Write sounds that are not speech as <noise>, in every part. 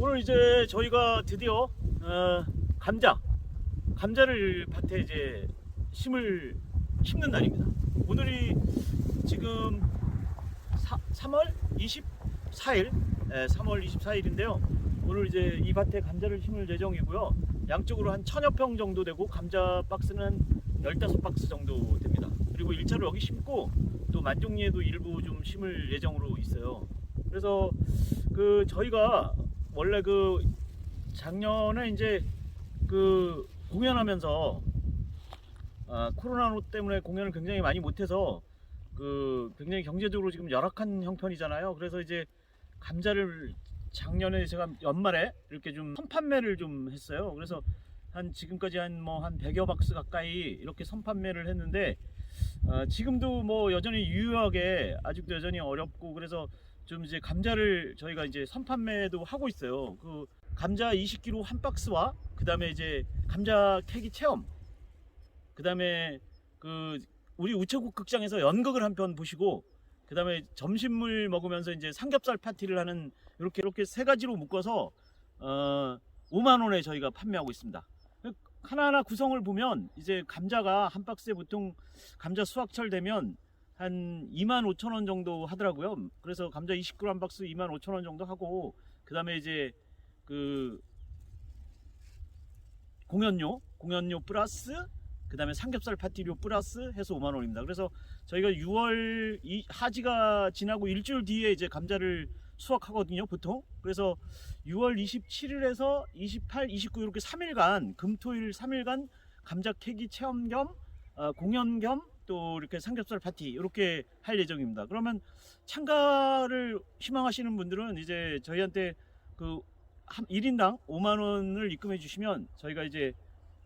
오늘 이제 저희가 드디어 어, 감자, 감자를 밭에 이제 심을 심는 날입니다. 오늘이 지금 사, 3월 24일, 네, 3월 24일인데요. 오늘 이제 이 밭에 감자를 심을 예정이고요. 양쪽으로 한 천여 평 정도 되고 감자 박스는 한 15박스 정도 됩니다. 그리고 1차로 여기 심고 또 만종리에도 일부 좀 심을 예정으로 있어요. 그래서 그 저희가 원래 그 작년에 이제 그 공연하면서 아, 코로나 때문에 공연을 굉장히 많이 못해서 그 굉장히 경제적으로 지금 열악한 형편이잖아요. 그래서 이제 감자를 작년에 제가 연말에 이렇게 좀 선판매를 좀 했어요. 그래서 한 지금까지 한 뭐한 100여 박스 가까이 이렇게 선판매를 했는데 어, 지금도 뭐 여전히 유효하게 아직도 여전히 어렵고 그래서 좀 이제 감자를 저희가 이제 선판매도 하고 있어요. 그 감자 20kg 한 박스와 그 다음에 이제 감자 캐기 체험 그 다음에 그 우리 우체국 극장에서 연극을 한 편 보시고 그 다음에 점심을 먹으면서 이제 삼겹살 파티를 하는 이렇게 이렇게 세 가지로 묶어서 어 5만 원에 저희가 판매하고 있습니다. 하나하나 구성을 보면 이제 감자가 한 박스에 보통 감자 수확철 되면 한 2만 5천 원 정도 하더라고요. 그래서 감자 20g 한 박스 2만 5천 원 정도 하고 그다음에 이제 그 공연료, 공연료 플러스 그다음에 삼겹살 파티료 플러스 해서 5만 원입니다. 그래서 저희가 6월 이 하지가 지나고 일주일 뒤에 이제 감자를 수확하거든요, 보통. 그래서 6월 27일에서 28, 29 이렇게 3일간 금토일 3일간 감자 캐기 체험 겸 어, 공연 겸 또 이렇게 삼겹살 파티 이렇게 할 예정입니다. 그러면 참가를 희망하시는 분들은 이제 저희한테 그한 1인당 5만 원을 입금해 주시면 저희가 이제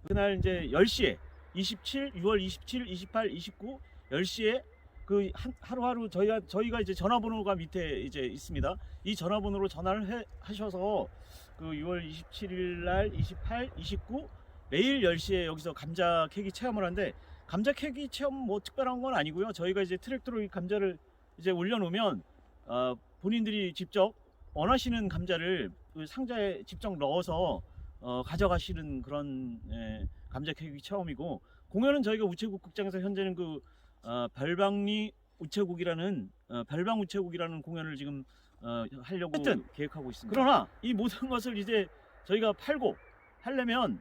그날 이제 10시에 27, 6월 27, 28, 29, 10시에 그 한- 하루하루 저희가 저희가 이제 전화번호가 밑에 이제 있습니다. 이 전화번호로 전화를 해, 하셔서 그 6월 27일 날 28, 29 매일 10시에 여기서 감자 캐기 체험을 하는데 감자 캐기 체험 뭐 특별한 건 아니고요. 저희가 이제 트랙터로 이 감자를 이제 올려놓으면 어, 본인들이 직접 원하시는 감자를 그 상자에 직접 넣어서 어, 가져가시는 그런 예, 감자 캐기 체험이고 공연은 저희가 우체국 극장에서 현재는 그 어, 별방리 우체국이라는 어, 별방 우체국이라는 공연을 지금 어, 하려고 하여튼 계획하고 있습니다. 그러나 이 모든 것을 이제 저희가 팔고 하려면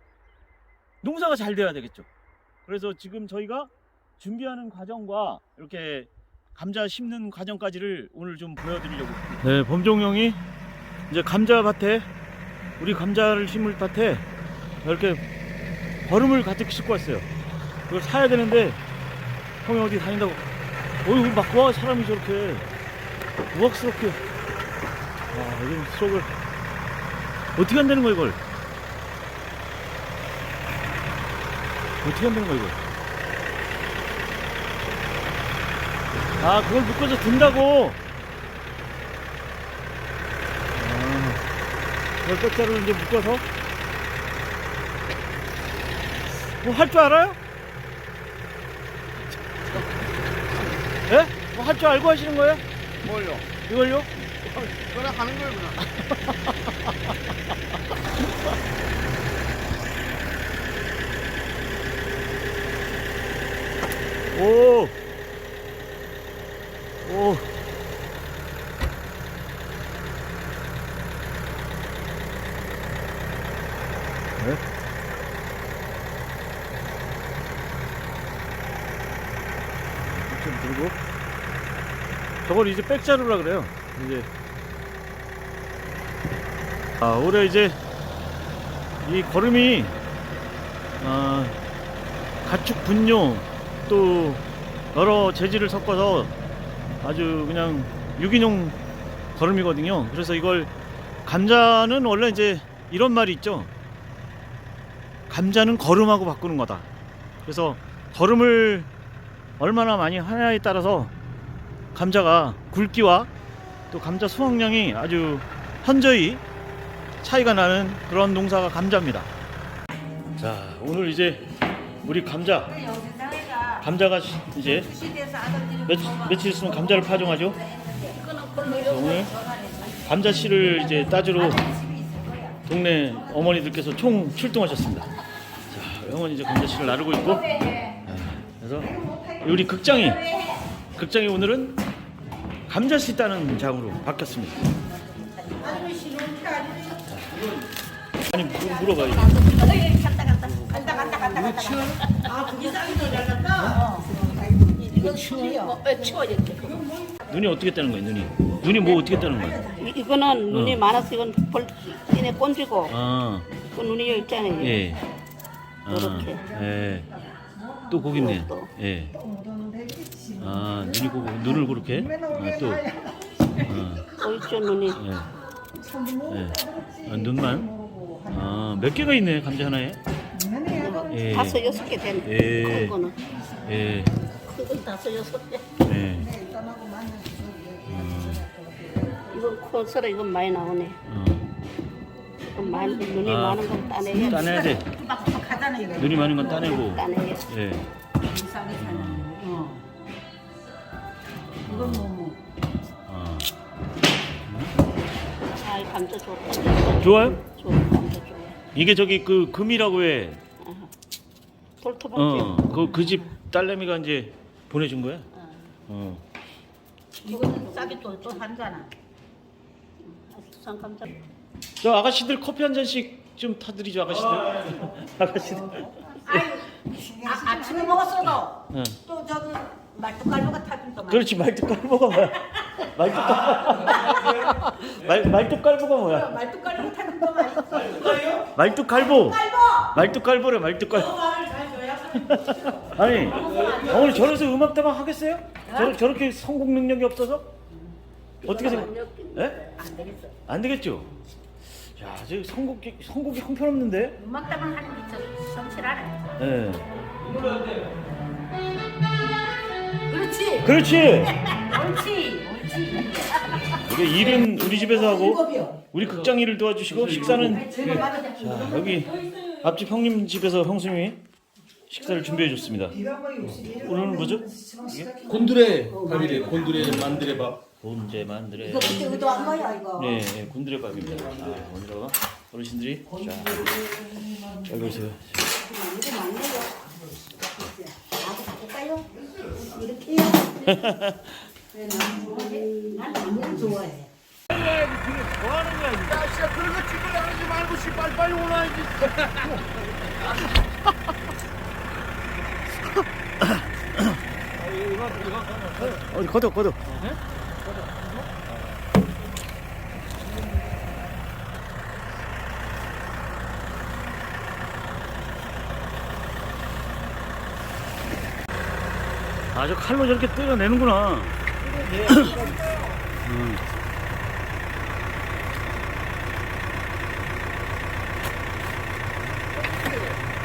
농사가 잘 돼야 되겠죠. 그래서 지금 저희가 준비하는 과정과 이렇게 감자 심는 과정까지를 오늘 좀 보여드리려고. 네, 범종형이 이제 감자 밭에 우리 감자를 심을 밭에 이렇게 버름을 가득 싣고 왔어요. 그걸 사야 되는데 형이 어디 다닌다고. 어이 막 와 사람이 저렇게 우악스럽게. 와 이건 수업을 어떻게 한다는 거야 이걸? 어떻게 한다는 거야 이걸? 아 그걸 묶어서 든다고. 아, 그걸 끝자로 이제 묶어서. 뭐 할 줄 알아요? 예? 뭐할 줄 알고 하시는 거예요? 뭘요? 이걸요? 그냥 하는 거예요 그냥 <laughs> 오. 오. 네? 좀 들고 저걸 이제 백자루라 그래요. 이제 아 올해 이제 이 걸음이 아 가축 분뇨 또 여러 재질을 섞어서 아주 그냥 유기농 걸음이거든요. 그래서 이걸 감자는 원래 이제 이런 말이 있죠. 감자는 걸음하고 바꾸는 거다. 그래서 걸음을 얼마나 많이 하냐에 따라서 감자가 굵기와 또 감자 수확량이 아주 현저히 차이가 나는 그런 농사가 감자입니다. 자, 오늘 이제 우리 감자 감자가 시- 이제 며, 며칠 있으면 감자를 파종하죠. 오늘 감자 씨를 이제 따주러 동네 어머니들께서 총 출동하셨습니다. 자, 형은 이제 감자 씨를 나르고 있고, 아, 그래서 우리 극장이 극장이 오늘은 감자 씨 따는 장으로 바뀌었습니다. 아니 물- 물어봐요. 간다 간다 간다 간다 아 그게 싹이 더 잘났다 이거 추워요 어, 추워 이렇게 눈이 어떻게 따는 거예요? 눈이 눈이 뭐 어떻게 따는 거예요? 이- 이거는 눈이 어. 많아서 이건 벌 이네 꼰지고 아, 그 눈이 여기 있잖아요 예. 아, 요렇게. 예. 또 있네요. 또. 예. 아, 눈이 고 눈을 그렇게. 아, 또. 아, 또 있죠 눈이 예. 예. 아, 눈만. 아, 몇 개가 있네 감자 하나에. 예. 다섯 여섯 개 되네 예. 큰 거는 예. 큰건 다섯 여섯 개 예. 음, 이건 콘서트 이건 많이 나오네 어. 이건 많이 눈이 아. 많은 건 따내야 따내야 돼. 눈이 많은 건 따내고. 따내야 예. 이건 뭐 아. 아이 감자 좋다 좋아요? 좋아 이게 저기 그 금이라고 해. 돌토박이 어. 그 그 집 딸내미가 이제 보내준 거야. 어. 이거는 싸게 또또 한잖아. 수산 감자 저 아가씨들 커피 한 잔씩 좀 타드리죠 아가씨들. <laughs> 아가씨들. 아, 아침에 먹었어도 응. 또 저기 말뚝갈보가 타준다. 그렇지 말뚝갈보가 <laughs> 뭐야? 말뚝갈. 말 말뚝 갈보가 뭐야? 말뚝갈보 타준다 맛있어. 말뚝 갈보. 갈보. 말뚝 갈보래 말뚝갈보. 말을 잘 줘야. 아니 어머니 저래서 음악 대박 하겠어요? 저 저렇게 성공 능력이 없어서 어떻게 생각? 예? 안 되겠어. 안 되겠죠. 야, 저 선곡이 선곡이 형편없는데. 음악다방 하는 게 참- 성실하네. 예. 그렇지. 그렇지. <laughs> 옳지. 우리 일은 우리 집에서 하고 일곱이요. 우리 극장 일을 도와주시고 식사는 제가 맞아. 자 여기 앞집 형님 집에서 형수님이 식사를 준비해 줬습니다. 오늘은 뭐죠? 곤드레 밥이래. 곤드레 만드레 밥. 곤제 만드레. 이거 그때 의도한 거야 이거. 네, 네 곤드레 밥입니다. 아, 오늘은 어르신들이 자 여기 보세요. 이거 맞네요. 나도 바꿀까요? 이렇게요. 난 너무 좋아해. 뭐 하는 거야? 야, 진짜 그런 거 하지 말고 씨 빨리빨리 오나야지. 어디 걷어 걷어. 아, 저 칼로 저렇게 때려내는구나. 음.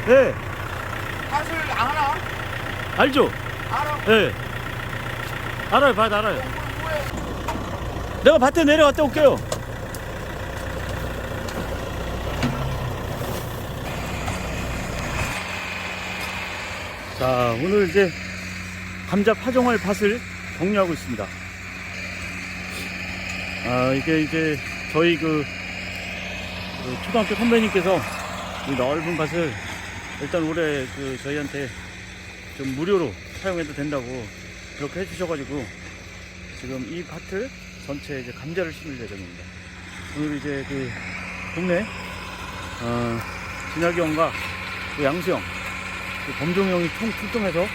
네, 팥을 알아? 알죠? 알아? 네. 알아요, 밭 알아요. 내가 밭에 내려갔다 올게요. 자, 오늘 이제 감자 파종할 밭을 정리하고 있습니다. 아, 이게 이제 저희 그, 그 초등학교 선배님께서 이 넓은 밭을 일단 올해 그 저희한테 좀 무료로 사용해도 된다고 그렇게 해주셔가지고 지금 이 밭을 전체 이제 감자를 심을 예정입니다. 오늘 이제 그 동네 어, 진학이 형과 그 양수 형, 그 범종 형이 총 출동해서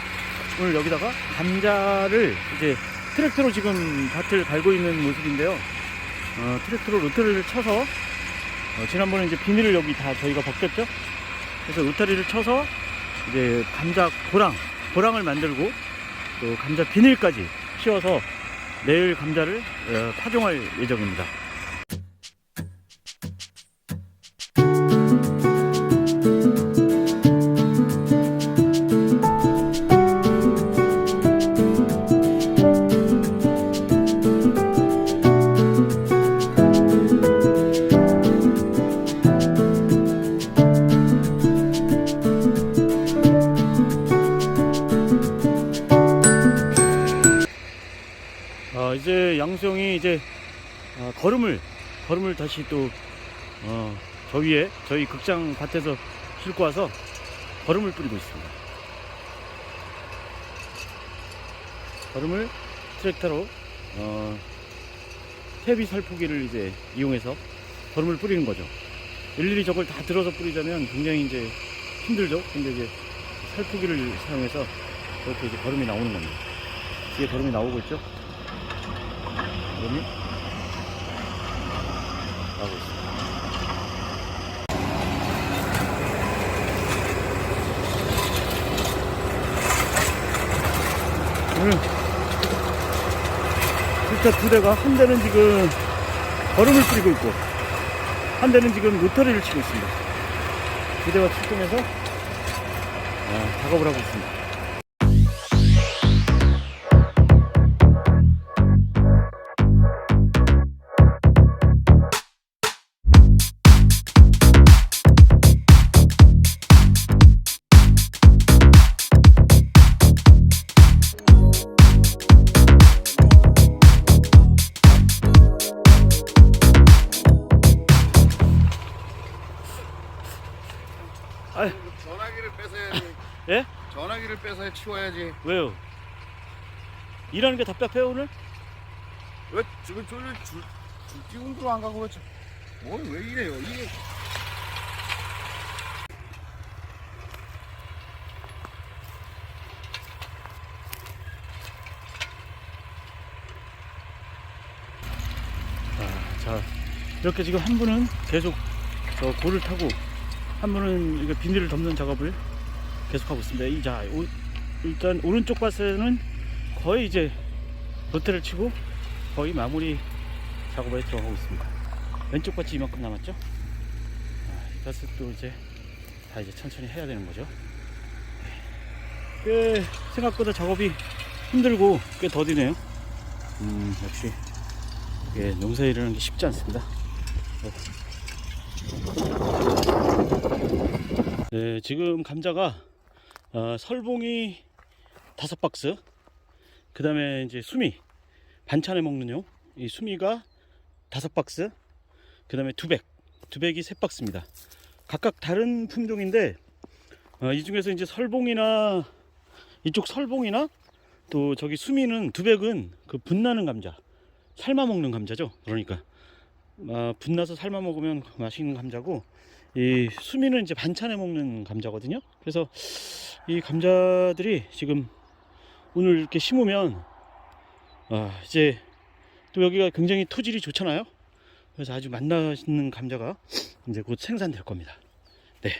오늘 여기다가 감자를 이제 트랙터로 지금 밭을 갈고 있는 모습인데요. 어, 트랙터로 로터리를 쳐서 어, 지난번에 이제 비닐을 여기 다 저희가 벗겼죠. 그래서 로터리를 쳐서 이제 감자 고랑 고랑을 만들고 또 감자 비닐까지 씌워서 내일 감자를 어, 파종할 예정입니다. 양수형이 이제 어, 걸음을 걸음을 다시 또 어, 저 위에 저희 극장 밭에서 싣고 와서 거름을 뿌리고 있습니다. 거름을 트랙터로 어, 퇴비 살포기를 이제 이용해서 거름을 뿌리는 거죠. 일일이 저걸 다 들어서 뿌리자면 굉장히 이제 힘들죠. 근데 이제 살포기를 사용해서 그렇게 이제 거름이 나오는 겁니다. 뒤에 거름이 나오고 있죠. 거름이 나오고 있습니다. 오늘 진짜 두 대가 한 대는 지금 거름을 뿌리고 있고 한 대는 지금 모터리를 치고 있습니다. 두 대가 출동해서 아, 작업을 하고 있습니다. 치워야지. 왜요? 일하는 게 답답해요 오늘? 왜 지금 저를 줄, 줄기 운동 안 가고 그렇지? 뭐왜 이래요? 이게 아, 자 이렇게 지금 한 분은 계속 저 고를 타고 한 분은 이거 비닐을 덮는 작업을 계속하고 있습니다. 이, 자 오- 일단 오른쪽 밭에는 거의 이제 로테를 치고 거의 마무리 작업에 들어가고 있습니다. 왼쪽 밭이 이만큼 남았죠? 아, 이 밭은 또 이제 다 이제 천천히 해야 되는 거죠. 꽤 생각보다 작업이 힘들고 꽤 더디네요. 음, 역시 예, 농사일하는 게 쉽지 않습니다. 네, 지금 감자가 어, 설봉이 다섯 박스, 그 다음에 이제 수미 반찬에 먹는요. 이 수미가 다섯 박스, 그 다음에 두백, 두백이 세 박스입니다. 각각 다른 품종인데 어, 이 중에서 이제 설봉이나 이쪽 설봉이나 또 저기 수미는 두백은 그 분나는 감자. 삶아 먹는 감자죠. 그러니까 아, 분나서 삶아 먹으면 맛있는 감자고 이 수미는 이제 반찬에 먹는 감자거든요. 그래서 이 감자들이 지금 오늘 이렇게 심으면 아, 이제 또 여기가 굉장히 토질이 좋잖아요. 그래서 아주 맛나는 감자가 이제 곧 생산될 겁니다. 네.